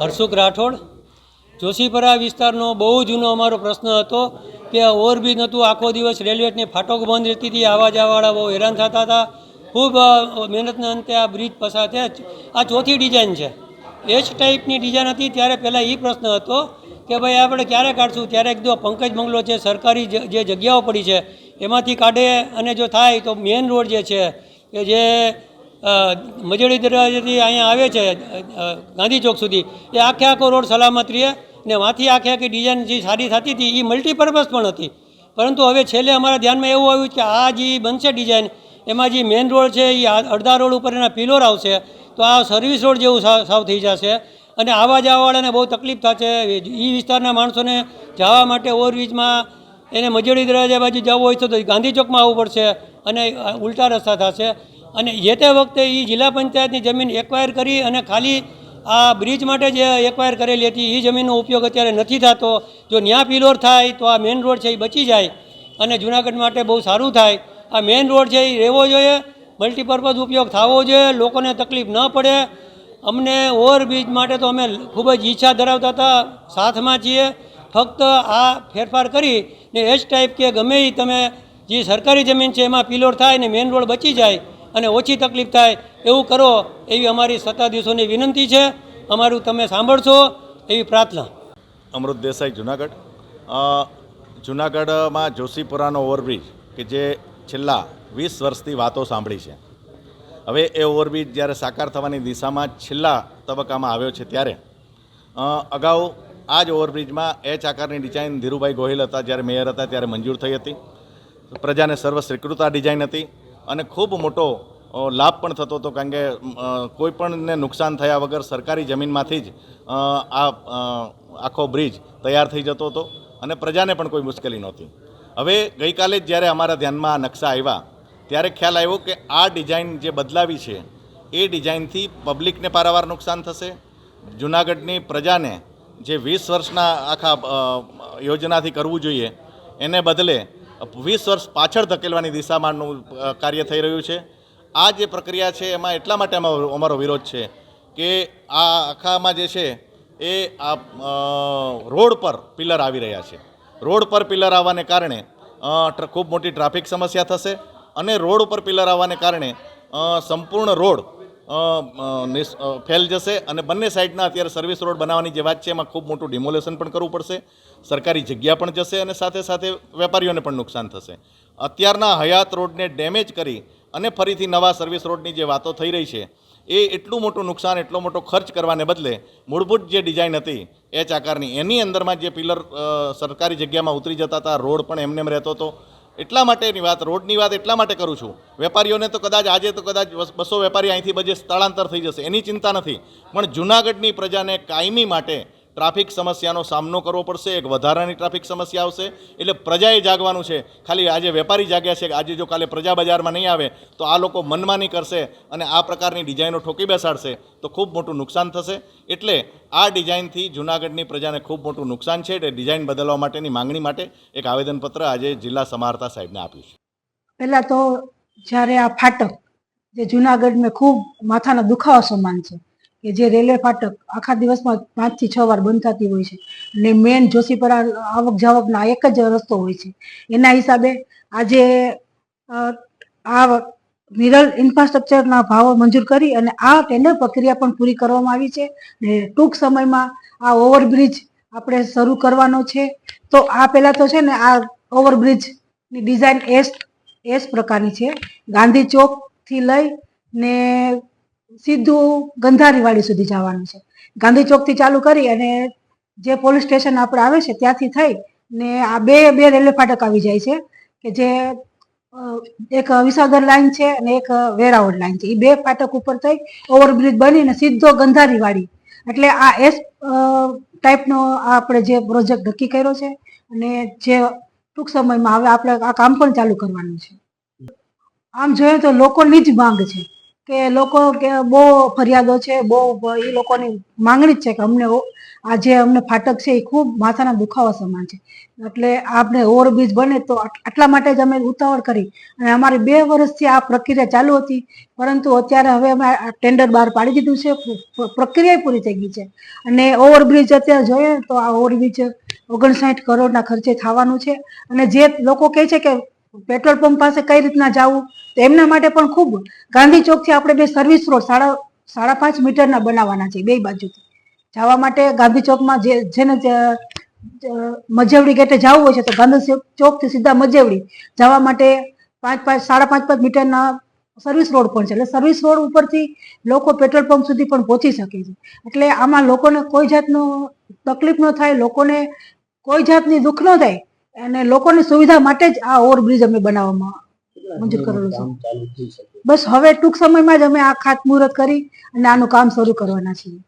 હર્ષુક રાઠોડ. જોશીપરા વિસ્તારનો બહુ જૂનો અમારો પ્રશ્ન હતો કે ઓવરબ્રિજ નહોતું. આખો દિવસ રેલવેની ફાટક બંધ રહેતી હતી. આવા જવાવાળા બહુ હેરાન થતા હતા. ખૂબ મહેનતના અંતે આ બ્રિજ પસાર થયા. આ ચોથી ડિઝાઇન છે. એ જ ટાઈપની ડિઝાઇન હતી. ત્યારે પહેલાં એ પ્રશ્ન હતો કે ભાઈ આપણે ક્યારે કાઢશું? ત્યારે એકદમ પંકજ બંગલો છે, સરકારી જે જગ્યાઓ પડી છે, એમાંથી કાઢે અને જો થાય તો મેઇન રોડ જે છે, કે જે અ, મજેડી દરવાજેથી અહીંયા આવે છે ગાંધી ચોક સુધી. એ આખે આખો રોડ સલામત રહે ને વાંથી આખે આખી ડિઝાઇન જે સારી થતી હતી એ મલ્ટીપર્પઝ પણ હતી. પરંતુ હવે છેલ્લે અમારા ધ્યાનમાં એવું આવ્યું કે આ જે બનશે ડિઝાઇન એમાં જે મેઇન રોડ છે એ અડધા રોડ ઉપર એના પિલોર આવશે તો આ સર્વિસ રોડ જેવું સાવ થઈ જશે. અને આવા જવાવાળાને બહુ તકલીફ થશે. એ વિસ્તારના માણસોને જવા માટે ઓવરબ્રિજમાં એને મજૂરી દરવાજા બાજુ જવું હોય તો ગાંધી ચોકમાં આવવું પડશે અને ઉલટા રસ્તા થશે. અને જે તે વખતે એ જિલ્લા પંચાયતની જમીન એક્વાયર કરી અને ખાલી આ બ્રિજ માટે જે એક્વાયર કરેલી હતી એ જમીનનો ઉપયોગ અત્યારે નથી થતો. જો ન્યા પિલોર થાય, તો આ મેઇન રોડ છે એ બચી જાય અને જુનાગઢ માટે બહુ સારું થાય. આ મેઇન રોડ છે એ રહેવો જોઈએ મલ્ટીપર્પઝ ઉપયોગ થવો જોઈએ, લોકોને તકલીફ ન પડે. અમને ઓવરબ્રિજ માટે તો અમે ખૂબ જ ઈચ્છા ધરાવતા હતા, સાથમાં છીએ. ફક્ત આ ફેરફાર કરી ને એ જ ટાઈપ કે ગમે એ તમે જે સરકારી જમીન છે એમાં પિલોર થાય ને મેઇન રોડ બચી જાય. અને ઓછી તકલીફ થાય એવું કરો, એવી અમારી સત્તાધીશોની વિનંતી છે. અમારું તમે સાંભળશો એવી પ્રાર્થના. અમૃત દેસાઈ, જુનાગઢ. જુનાગઢમાં જોશીપુરાનો ઓવરબ્રિજ કે જે છેલ્લા વીસ વર્ષથી વાતો સાંભળી છે. હવે એ ઓવરબ્રિજ જ્યારે સાકાર થવાની દિશામાં છેલ્લા તબક્કામાં આવ્યો છે ત્યારે અગાઉ આ જ ઓવરબ્રિજમાં એચ આકારની ડિઝાઇન ધીરુભાઈ ગોહિલ હતા જ્યારે મેયર હતા, ત્યારે મંજૂર થઈ હતી. પ્રજાને સર્વ સ્વીકૃત આ ડિઝાઇન હતી. અને ખૂબ મોટો લાભ પણ થતો હતો કારણ કે કોઈપણને નુકસાન થયા વગર સરકારી જમીનમાંથી જ આ આખો બ્રિજ તૈયાર થઈ જતો હતો અને પ્રજાને પણ કોઈ મુશ્કેલી નહોતી. હવે ગઈકાલે જ જ્યારે અમારા ધ્યાનમાં આ નકશા આવ્યા, ત્યારે ખ્યાલ આવ્યો કે આ ડિઝાઇન જે બદલાવી છે, એ ડિઝાઇનથી પબ્લિકને પારાવાર નુકસાન થશે. જુનાગઢની પ્રજાને જે વીસ વર્ષના આખા યોજનાથી કરવું જોઈએ, એને બદલે વીસ વર્ષ પાછળ ધકેલવાની દિશામાંનું કાર્ય થઈ રહ્યું છે. આ જે પ્રક્રિયા છે, એમાં એટલા માટે અમારો વિરોધ છે કે આ આખામાં જે છે, એ આ રોડ પર પિલર આવી રહ્યા છે. રોડ પર પિલર આવવાને કારણે ખૂબ મોટી ટ્રાફિક સમસ્યા થશે અને રોડ ઉપર પિલર આવવાને કારણે સંપૂર્ણ રોડ ફેલ જશે અને બંને સાઈડના અત્યારે સર્વિસ રોડ બનાવવાની જે વાત છે, એમાં ખૂબ મોટું ડિમોલેશન પણ કરવું પડશે. સરકારી જગ્યા પણ જશે અને સાથે સાથે વેપારીઓને પણ નુકસાન થશે. અત્યારના હયાત રોડને ડેમેજ કરી અને ફરીથી નવા સર્વિસ રોડની જે વાતો થઈ રહી છે, એ એટલું મોટું નુકસાન, એટલો મોટો ખર્ચ કરવાને બદલે મૂળભૂત જે ડિઝાઇન હતી એચ આકારની, એની અંદરમાં જે પિલર સરકારી જગ્યામાં ઉતરી જતા હતા, રોડ પણ એમને એમ રહેતો હતો. એટલા માટેની વાત, રોડની વાત એટલા માટે કરું છું. વેપારીઓને તો કદાચ આજે તો કદાચ બસ- વેપારી અહીંથી બજે સ્થળાંતર થઈ જશે, એની ચિંતા નથી. પણ જૂનાગઢની પ્રજાને કાયમી માટે ટ્રાફિક સમસ્યાનો સામનો કરવો પડશે, એક વધારાની ટ્રાફિક સમસ્યા આવશે. એટલે પ્રજાએ જાગવાનું છે. ખાલી આજે વેપારી જાગ્યા છે આજે જો કાલે પ્રજા બજારમાં નહીં આવે, તો આ લોકો મનમાની કરશે અને આ પ્રકારની ડિઝાઇનો ઠોકી બેસાડશે, તો ખૂબ મોટું નુકસાન થશે. એટલે આ ડિઝાઇનથી જૂનાગઢની પ્રજાને ખૂબ મોટું નુકસાન છે. એટલે ડિઝાઇન બદલવા માટેની માંગણી માટે એક આવેદનપત્ર આજે જિલ્લા સમાહર્તા સાહેબને આપ્યું છે. પહેલાં તો જ્યારે આ ફાટક, જે જુનાગઢમાં ખૂબ માથાના દુખાવા સમાન છે કે જે રેલવે ફાટક આખા દિવસમાં પાંચથી છ વાર બંધ થતી હોય છે. અને મેન જોશીપરા આવક જાવકના એક જ રસ્તો હોય છે. એના હિસાબે આજે આ મિરલ ઇન્ફ્રાસ્ટ્રક્ચરના ભાવો મંજૂર કરી અને આ ટેન્ડર પ્રક્રિયા પણ પૂરી કરવામાં આવી છે. ને ટૂંક સમયમાં આ ઓવરબ્રિજ આપણે શરૂ કરવાનો છે. તો આ પહેલાં તો છે ને આ ઓવરબ્રિજની ડિઝાઇન એસ એસ પ્રકારની છે. ગાંધી ચોકથી લઈ ને સીધું ગંધારીવાડી સુધી જવાનું છે. ગાંધી ચોકથી ચાલુ કરી અને જે પોલીસ સ્ટેશન આપણે આવે છે ત્યાંથી થઈ ને આ બે બે રેલવે ફાટક આવી જાય છે કે જે એક વિસાવદર લાઈન છે અને એક વેરાવળ લાઈન છે. એ બે ફાટક ઉપર થઈ ઓવરબ્રિજ બનીને સીધો ગંધારીવાડી. એટલે આ એસ ટાઈપનો આપણે જે પ્રોજેક્ટ નક્કી કર્યો છે અને જે ટૂંક સમયમાં હવે આપણે આ કામ પણ ચાલુ કરવાનું છે. આમ જોઈએ તો લોકોની જ માંગ છે. કે લોકો કે બહુ ફરિયાદો છે, બહુ એ લોકોની માંગણી જ છે કે અમને આ જે અમને ફાટક છે એ ખૂબ માથાના દુખાવા સમાન છે. એટલે આપણે ઓવરબ્રિજ બને તો આટલા માટે જ અમે ઉતાવળ કરી. અને અમારી બે વર્ષથી આ પ્રક્રિયા ચાલુ હતી, પરંતુ અત્યારે હવે અમે ટેન્ડર બહાર પાડી દીધું છે, પ્ર- પ્ર- પ્રક્રિયા પૂરી થઈ ગઈ છે. અને ઓવરબ્રિજ અત્યારે જોઈએ તો આ ઓવરબ્રિજ ઓગણસાઠ કરોડના ખર્ચે થવાનું છે. અને જે લોકો કહે છે કે પેટ્રોલ પંપ પાસે કઈ રીતના જવું? તો એમના માટે પણ ખૂબ ગાંધી ચોકથી આપણે બે સર્વિસ રોડ સાડા સાડા પાંચ મીટરના બનાવવાના છે બે બાજુથી. જવા માટે ગાંધી ચોકમાં જે, જેને મજેવડી ગેટે જવું હોય છે, તો ગાંધી ચોક- ચોકથી સીધા મજેવડી જવા માટે પાંચ પાંચ, સાડા પાંચ પાંચ મીટરના સર્વિસ રોડ પણ છે. એટલે સર્વિસ રોડ ઉપરથી લોકો પેટ્રોલ પંપ સુધી પણ પહોંચી શકે છે. એટલે આમાં લોકોને કોઈ જાતનું તકલીફ ન થાય, લોકોને કોઈ જાતની દુઃખ ન થાય અને લોકોની સુવિધા માટે જ આ ઓવરબ્રિજ અમે બનાવવામાં મંજૂર કરેલું છે. બસ હવે ટૂંક સમયમાં જ અમે આ ખાતમુહૂર્ત કરી અને આનું કામ શરૂ કરવાના છીએ.